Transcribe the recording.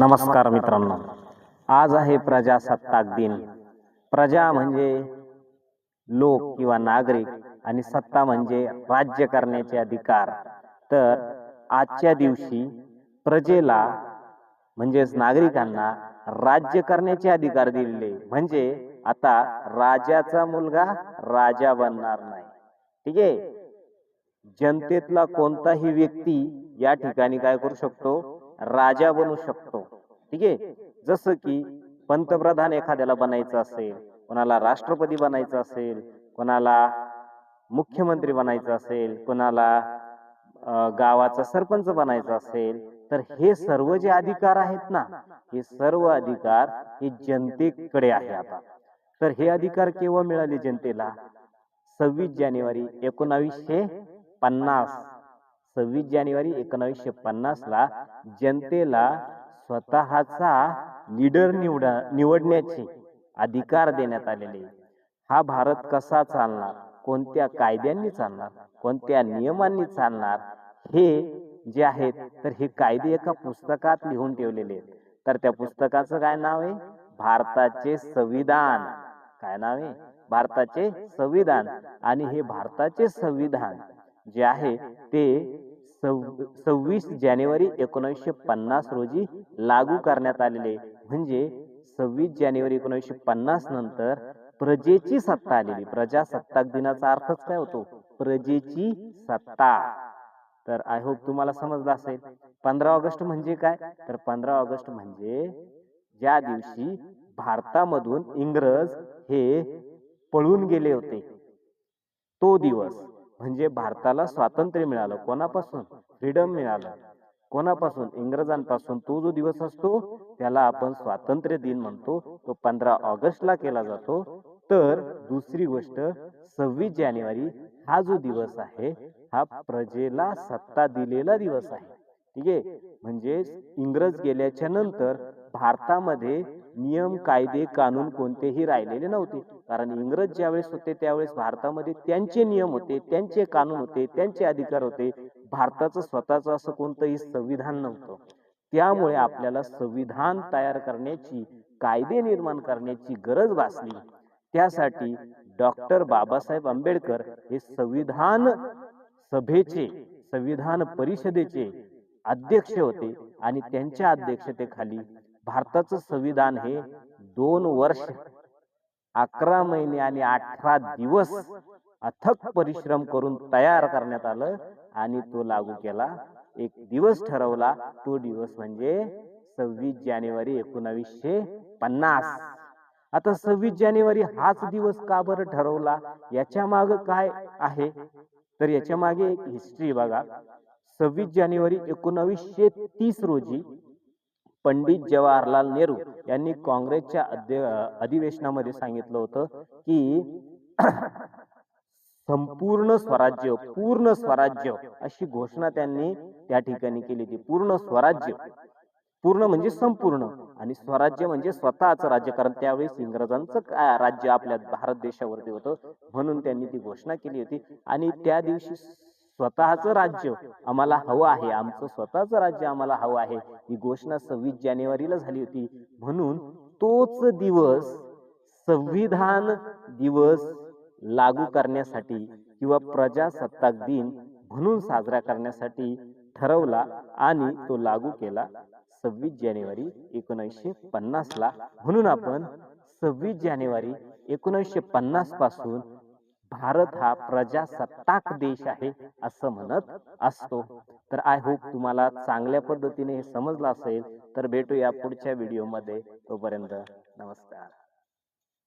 नमस्कार मित्रांनो. आज आहे प्रजासत्ताक दिन. प्रजा म्हणजे लोक किंवा नागरिक आणि सत्ता म्हणजे राज्य करण्याचे अधिकार. तर आजच्या दिवशी प्रजेला म्हणजेच नागरिकांना राज्य करण्याचे अधिकार दिलेले म्हणजे आता राजाचा मुलगा राजा बनणार नाही. ठीक आहे? जनतेतला कोणताही व्यक्ती या ठिकाणी काय करू शकतो? राजा बनू शकतो. ठीक आहे? जसं की पंतप्रधान एखाद्याला बनायचं असेल कोणाला राष्ट्रपती बनायचं असेल कोणाला मुख्यमंत्री बनायचं असेल कोणाला गावाचा सरपंच बनायचं असेल तर हे सर्व जे अधिकार आहेत ना हे सर्व अधिकार हे जनतेकडे आहे आता. तर हे अधिकार केव्हा मिळाले जनतेला? सव्वीस जानेवारी एकोणावीसशे पन्नास. सव्वीस जानेवारी एकोणावीसशे पन्नास ला जनतेला स्वतःचा लीडर निवडा निवडण्याचे अधिकार देण्यात आलेले. हा भारत कसा चालणार? कोणत्या कायद्यांनी चालणार? कोणत्या नियमांनी चालणार? हे जे आहेत तर हे कायदे एका पुस्तकात लिहून ठेवलेले आहेत. तर त्या पुस्तकाचं काय नाव आहे? भारताचे संविधान. काय नाव आहे? भारताचे संविधान. आणि हे भारताचे संविधान जे आहे ते सव्व- सव्वीस जानेवारी एकोणीसशे पन्नास रोजी लागू करण्यात आलेले. म्हणजे सव्वीस जानेवारी एकोणीसशे पन्नास नंतर प्रजेची सत्ता आलेली. प्रजासत्ताक दिनाचा अर्थच काय होतो? प्रजेची सत्ता. तर आय होप तुम्हाला समजलं असेल. पंधरा ऑगस्ट म्हणजे काय? तर पंधरा ऑगस्ट म्हणजे ज्या दिवशी भारतामधून इंग्रज हे पळून गेले होते. तो दिवस. म्हणजे भारताला स्वातंत्र्य मिळालं कोणापासून? फ्रीडम मिळालं. कोणापासून? इंग्रजांपासून. तो जो दिवस असतो त्याला आपण स्वातंत्र्य दिन म्हणतो. तो पंधरा ऑगस्टला केला जातो. तर दुसरी गोष्ट सव्वीस जानेवारी हा जो दिवस आहे हा प्रजेला सत्ता दिलेला दिवस आहे. ठीक आहे? म्हणजे इंग्रज गेल्याच्यानंतर भारतामध्ये नियम कायदे कानून कोणतेही राहिलेले नव्हते. कारण इंग्रज ज्यावेळेस होते त्यावेळेस भारतामध्ये त्यांचे नियम होते त्यांचे कानून होते त्यांचे अधिकार होते. भारताचं स्वतःचं असं कोणतंही संविधान नव्हतं. त्यामुळे आपल्याला संविधान तयार करण्याची कायदे निर्माण करण्याची गरज भासली. त्यासाठी डॉक्टर बाबासाहेब आंबेडकर हे संविधान सभेचे संविधान परिषदेचे अध्यक्ष होते आणि त्यांच्या अध्यक्षतेखाली भारताचं संविधान हे दोन वर्ष अकरा महिने आणि अठरा दिवस अथक परिश्रम करून तयार करण्यात आलं आणि तो लागू केला. एक दिवस ठरवला. तो दिवस म्हणजे सव्वीस जानेवारी एकोणावीसशे पन्नास. आता सव्वीस जानेवारी हाच दिवस का बरं ठरवला? याच्या माग काय आहे? तर याच्या मागे एक हिस्ट्री बघा. सव्वीस जानेवारी एकोणावीसशे तीस रोजी पंडित जवाहरलाल नेहरू यांनी काँग्रेसच्या अधिवेशनामध्ये सांगितलं होतं की संपूर्ण स्वराज्य पूर्ण स्वराज्य अशी घोषणा त्यांनी त्या ठिकाणी केली होती. पूर्ण स्वराज्य पूर्ण म्हणजे संपूर्ण आणि स्वराज्य म्हणजे स्वतःच राज्य कारण त्यावेळेस इंग्रजांचं काय राज्य आपल्या भारत देशावरती होतं म्हणून त्यांनी ती घोषणा केली होती. आणि त्या दिवशी स्वतःचं राज्य आम्हाला हवं आहे. आमचं स्वतःचं राज्य आम्हाला हवं आहे. ही घोषणा सव्वीस जानेवारीला झाली होती. म्हणून तोच दिवस संविधान दिवस लागू करण्यासाठी किंवा प्रजासत्ताक दिन म्हणून साजरा करण्यासाठी ठरवला आणि तो लागू केला सव्वीस जानेवारी एकोणीसशे पन्नासला. म्हणून आपण सव्वीस जानेवारी एकोणीसशे पन्नासपासून भारत हा प्रजासत्ताक देश आहे असं म्हणत असतो. तर आय होप तुम्हाला चांगल्या पद्धतीने हे समजलं असेल. तर भेटूया पुढच्या व्हिडिओमध्ये तोपर्यंत नमस्कार.